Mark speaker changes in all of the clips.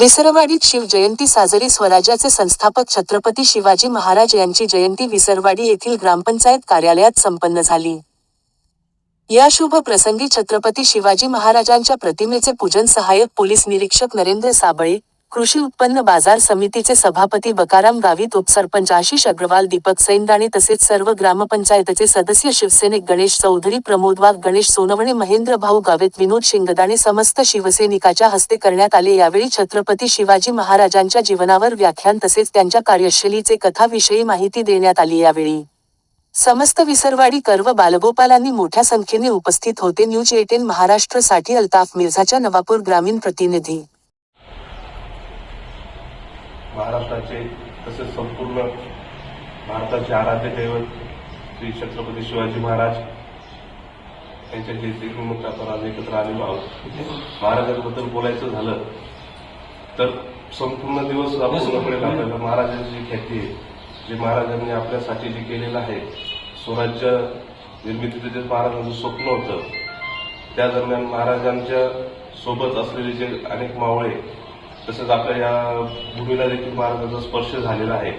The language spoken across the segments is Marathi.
Speaker 1: विसरवाडीत शिवजयंती साजरी स्वराज्याचे संस्थापक छत्रपती शिवाजी महाराज यांची जयंती विसरवाडी येथील ग्रामपंचायत कार्यालयात संपन्न झाली. या शुभ प्रसंगी छत्रपती शिवाजी महाराजांच्या प्रतिमेचे पूजन सहाय्यक पोलीस निरीक्षक नरेंद्र साबळे कृषी उत्पन्न बाजार समितीचे सभापती बकाराम गावित उपसरपंच आशिष अग्रवाल दीपक सैंदाणे तसेच सर्व ग्रामपंचायतचे सदस्य शिवसैनिक गणेश चौधरी प्रमोद वाघ गणेश सोनवणे महेंद्र भाऊ गावित विनोद शिंगदाणे समस्त शिवसैनिकाच्या हस्ते करण्यात आले. यावेळी छत्रपती शिवाजी महाराजांच्या जीवनावर व्याख्यान तसेच त्यांच्या कार्यशैलीचे कथाविषयी माहिती देण्यात आली. यावेळी समस्त विसरवाडी कर्व बालगोपालांनी मोठ्या संख्येने उपस्थित होते. न्यूज एटेन महाराष्ट्रसाठी अल्ताफ मिर्झाच्या नवापूर ग्रामीण प्रतिनिधी
Speaker 2: महाराष्ट्राचे तसेच संपूर्ण भारताचे आराध्य दैवत श्री छत्रपती शिवाजी महाराज यांच्या जयंतीनिमित्त आपण आज एकत्र आलेलो आहोत महाराजांबद्दल बोलायचं झालं तर संपूर्ण दिवस आपल्याला महाराजांची जी ख्याती आहे जे महाराजांनी आपल्यासाठी जे केलेलं आहे स्वराज्य निर्मितीचं जे महाराजांचं स्वप्न होतं त्या दरम्यान महाराजांच्या सोबत असलेले जे अनेक मावळे तसंच आपल्या या भूमीला देखील महाराजांचा स्पर्श झालेला आहे.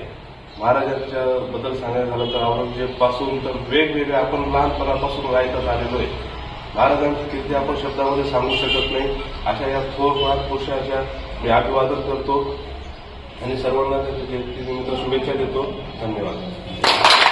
Speaker 2: महाराजांच्या बद्दल सांगायचं झालं तर औरंगजेबपासून तर वेगवेगळे आपण लहानपणापासून ऐकत आलेलो आहे. महाराजांची कीर्ती आपण शब्दामध्ये सांगू शकत नाही. अशा या थोर महापुरुषाच्या मी अभिवादन करतो आणि सर्वांना त्यांच्या कीर्तीनिमित्त शुभेच्छा देतो. धन्यवाद.